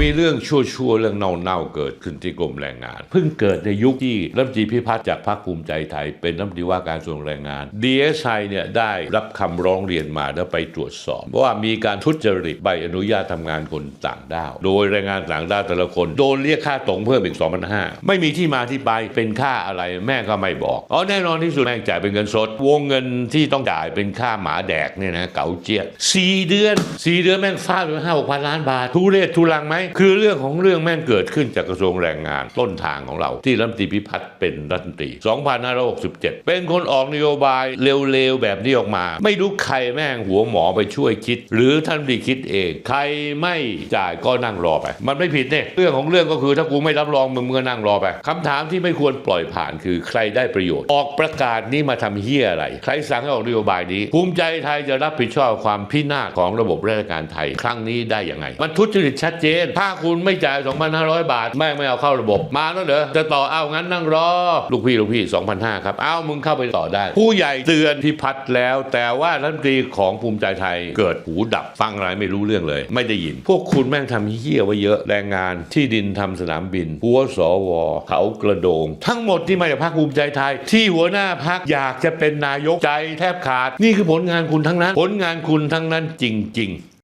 มีเรื่องชั่วๆเรื่องเน่าๆเกิดขึ้นที่กรมแรงงาน เพิ่งเกิดในยุคที่รัฐมนตรีพิพัฒน์จากพรรคภูมิใจไทย เป็นรัฐมนตรีว่าการกระทรวงแรงงาน DSI เนี่ยได้รับคำร้องเรียนมาแล้วไปตรวจสอบ ว่ามีการทุจริตใบอนุญาตทำงานคนต่างด้าว โดยแรงงานต่างด้าวแต่ละคนโดนเรียกค่าตรงเพิ่มอีก2,500ไม่มีที่มาที่ไปเป็นค่าอะไรแม่ก็ไม่บอกอ๋อแน่นอนที่สุดแม่จ่ายเป็นเงินสด วงเงินที่ต้องจ่ายเป็นค่าหมาแดกเนี่ยนะเก๋าเจี๊ยบสี่เดือนสี่เดือนแม่งฟาดไปห้าหกพันล้านบาททุเรศทุลังไหมคือเรื่องของเรื่องแม่งเกิดขึ้นจากกระทรวงแรงงานต้นทางของเรา ที่รัฐมนตรีพิพัฒน์เป็นรัฐมนตรี 2567 เป็นคนออกนโยบายเร็วๆแบบนี้ออกมา ไม่รู้ใครแม่งหัวหมอไปช่วยคิด หรือท่านรัฐมนตรีคิดเอง ใครไม่จ่ายก็นั่งรอไป มันไม่ผิดเนี่ยเรื่องของเรื่องก็คือถ้ากูไม่รับรองมึงมึงก็นั่งรอไปคำถามที่ไม่ควรปล่อยผ่านคือใครได้ประโยชน์ ออกประกาศนี้มาทำเฮียอะไร ใครสั่งให้ออกนโยบายนี้ ภูมิใจไทยจะรับผิดชอบความพินาศของระบบราชการไทย ครั้งนี้ได้ยังไง มันทุจริตชัดเจนถ้าคุณไม่จ่าย 2,500 บาท แม่งไม่เอาเข้าระบบ มาแล้วเหรอจะต่อเอางั้นนั่งรอ ลูกพี่ลูกพี่ 2,500 ครับ เอามึงเข้าไปต่อได้ ผู้ใหญ่เตือนพิพัฒน์แล้ว แต่ว่ารัฐมนตรีของภูมิใจไทยเกิดหูดับฟังอะไรไม่รู้เรื่องเลย ไม่ได้ยิน พวกคุณแม่งทำเฮี้ยไว้เยอะแรงงานที่ดินทำสนามบินหัวสวเขากระโดง ทั้งหมดที่มาจากพรรคภูมิใจไทย ที่หัวหน้าพรรคอยากจะเป็นนายกใจแทบขาด นี่คือผลงานคุณทั้งนั้น ผลงานคุณทั้งนั้นจริง ๆ